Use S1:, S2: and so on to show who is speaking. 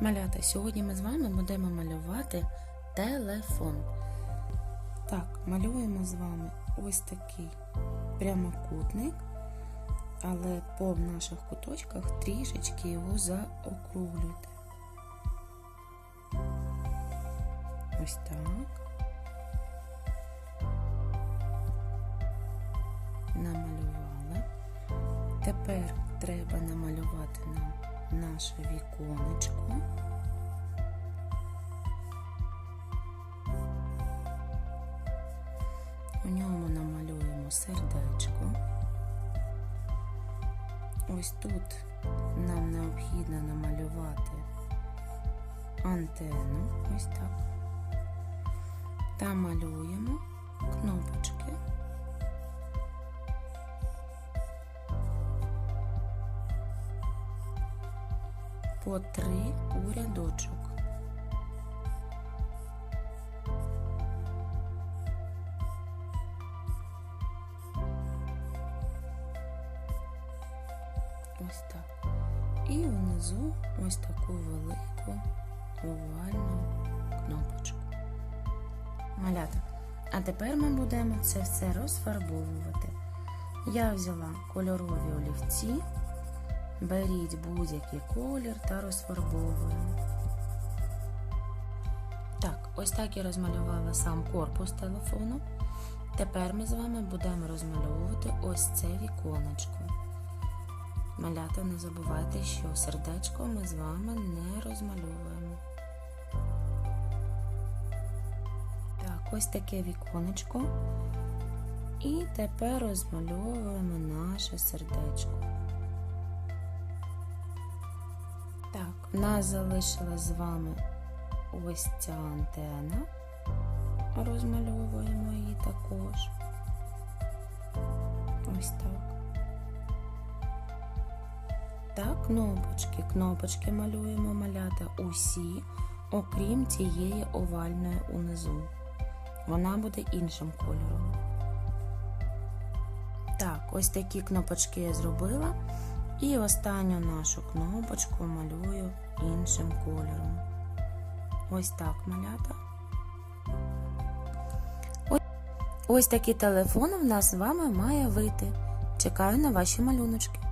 S1: Малята, сьогодні ми з вами будемо малювати телефон. Так, малюємо з вами ось такий прямокутник, але по наших куточках трішечки його заокруглюйте. Ось так. Намалювали. Тепер треба намалювати нам наше віконечко. У ньому намалюємо сердечко. Ось тут нам необхідно намалювати антенну. Ось так. Та малюємо по три у рядочок. Ось так. І внизу ось таку велику овальну кнопочку. Малята. А тепер ми будемо це все розфарбовувати. Я взяла кольорові олівці. Беріть будь-який колір та розфарбовуємо. Так, ось так я розмалювала сам корпус телефону. Тепер ми з вами будемо розмальовувати ось це віконечко. Малята, не забувайте, що сердечко ми з вами не розмальовуємо. Так, ось таке віконечко. І тепер розмальовуємо наше сердечко. Так, в нас залишилась з вами ось ця антена. Розмальовуємо її також. Ось так. Так, кнопочки. Кнопочки малюємо малята усі, окрім цієї овальної унизу. Вона буде іншим кольором. Так, ось такі кнопочки я зробила. І останню нашу кнопочку малюю іншим кольором. Ось так малята. Ось, такий телефон в нас з вами має вийти. Чекаю на ваші малюночки.